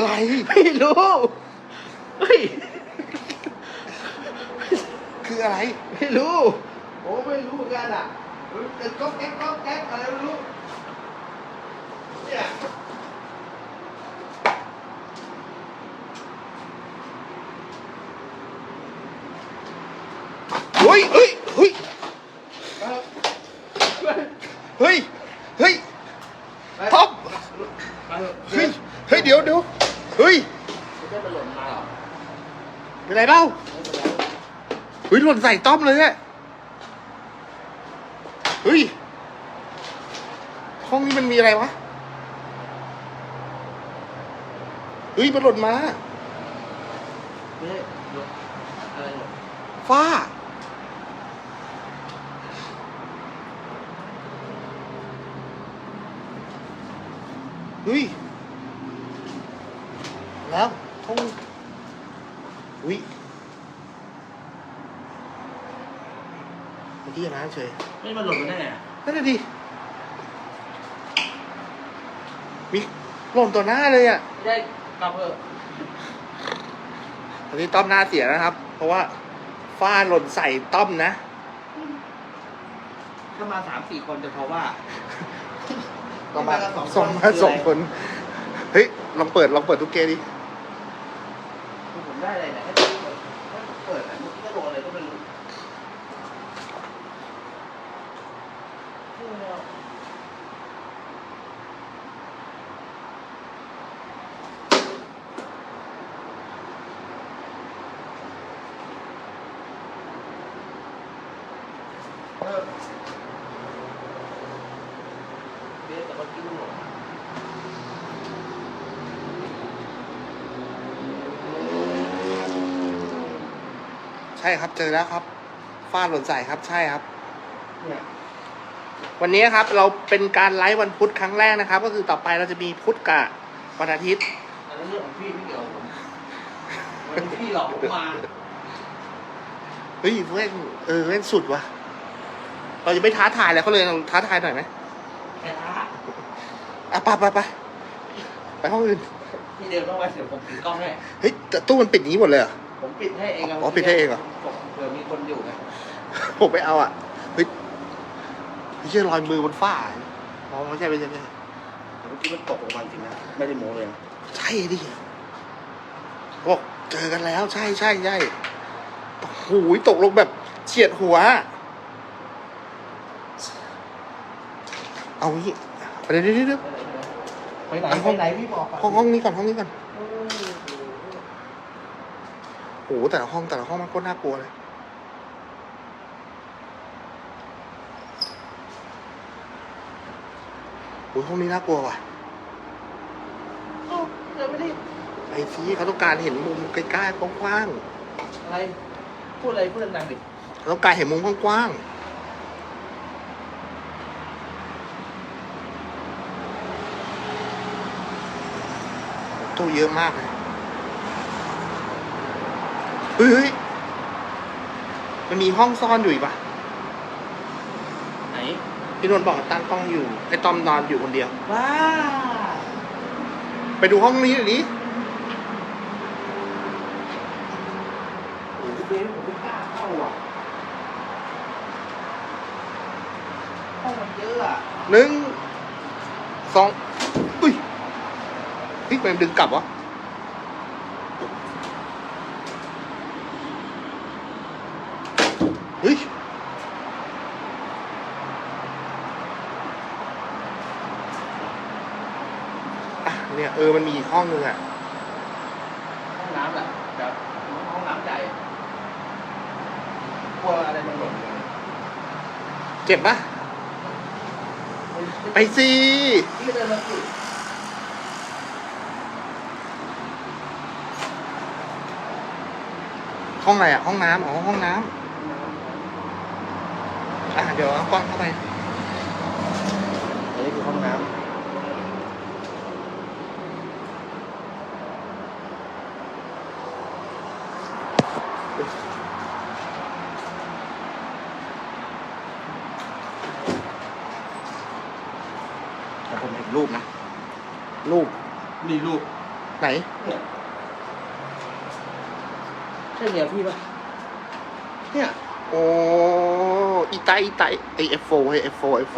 อะไร ไม่รู้เฮ้ยคืออะไร ไม่รู้โอ้ไม่รู้เหมือนกันอะมันเป็นก๊อกแก๊กก๊อกแก๊กอะไรไม่รู้เนี่ยเฮ้ยเฮ้ยเฮ้ยเออเฮ้ยเฮ้ยท็อปมาเถอะเฮ้ยเฮ้ยเดี๋ยวเดี๋ยว เฮ้ยไม่ได้มันหล่นมาหรอเป็นไรเปล่าเฮ้ยหล่นใส่ต้อมเลยอะเฮ้ย ห้องนี้มันมีอะไรวะ เฮ้ยมันหล่นมาไม่ได้หล่นอะไรหล่นฟ้า เฮ้ย แล้วห้องอุ้ยเมื่อกี้นะเฉยไม่มันหล่นมาได้ไงอะนั่นน่ะดิมีหล่นต่อหน้าเลยอะ ไม่ได้กลับเถอะอันนี้ต้อมหน้าเสียนะครับ เพราะว่าฟ้าหล่นใส่ต้อมนะ ถ้ามาสามสี่คนจะเพราะว่าก็มาสองคนส่งมาคืออะไร สองคน เฮ้ย ลองเปิด ลองเปิดทุกเกมดิผม ได้อะไรเนี่ยให้ดูเปิดให้เปิดอะมื่อกี้ก็โดนอะไรก็ไม่รู้เบสแต่เมื่อกี้มันหล่น ใช่ครับเจอแล้วครับฟ้าหล่นใส่ครับใช่ครับ เนี่ยวันนี้ครับเราเป็นการไลฟ์วันพุธครั้งแรกนะครับ ก็คือต่อไปเราจะมีพุธกับวันอาทิตย์อันนั้นเรื่องของพี่ไม่เกี่ยวกับผมวันนี้พี่หลอกผมมาเฮ้ยเล่นเออเล่นสุดวะเราจะไม่ท้าทายอะไรเขาเลยเราท้าทายหน่อยไหมแค่ท้าอะไปไปไปไปห้องอื่น พี่เดินเข้าไปเดี๋ยวผมปิดกล้องให้เฮ้ยแต่ตู้มันปิดอย่างนี้หมดเลยเหรอ ผมปิดให้เองะอ๋อปิดให้เองเหรอเผื่อมีคนอยู่ไงผมไม่เอาอะเฮ้ยไม่ใช่รอยมือบนฝ้าอ๋อไม่ใช่ไม่ใช่ไม่ใช่แต่เมื่อกี้มันตกลงมาจริงนะไม่ได้โม้เลยนะใช่ดิบอกเจอกันแล้ว ใช่ใช่ใช่โอ้โหตกลงแบบเฉียดหัว เอางี้เดี๋ยวเดี๋ยวเดี๋ยว ไปไหนไปไหนพี่บอกก่อนห้องห้องนี้ก่อนห้องนี้ก่อน เออ โอ้โหแต่ละห้องแต่ละห้องมันก็น่ากลัวเลย โอ้ยห้องนี้น่ากลัวว่ะเอ้าเดินไม่ได้ไอ้ซีเขาต้องการเห็นมุมใกล้ๆกว้างอะไร พูดอะไรพูดดังๆดิๆเขาต้องการเห็นมุมกว้างๆตู้เยอะมากเลย เฮ้ยเฮ้ย มันมีห้องซ่อนอยู่อีกปะไหนพี่นนท์บอกตั้งกล้องอยู่ ไอ้ตอมนอนอยู่คนเดียว ว้าไปดูห้องนี้หน่อยดิโอ้โหเบสผมไม่กล้าเข้าอะห้องมันเยอะอะหนึ่งสองอุ้ยเฮ้ยมันดึงกลับวะเฮ้ยอะ เนี่ยเออมันมีอีกห้องนึงอะห้องน้ำแหละแบบห้องน้ำใหญ่กลัวอะไรมันหล่นเลยเจ็บปะไปสิพี่ก็เดินมาสิห้องอะไรอะห้องน้ำอ๋อห้องน้ำอะเดี๋ยวเอากล้องเข้าไปอันนี้คือห้องน้ำ แต่ผมเห็นรูปนะ รูปนี่รูปไหนเนี่ยใช่เมียพี่ปะเนี่ย โอ้อีไตอีไตไอเอฟโฟไอเอฟโฟเอฟโฟ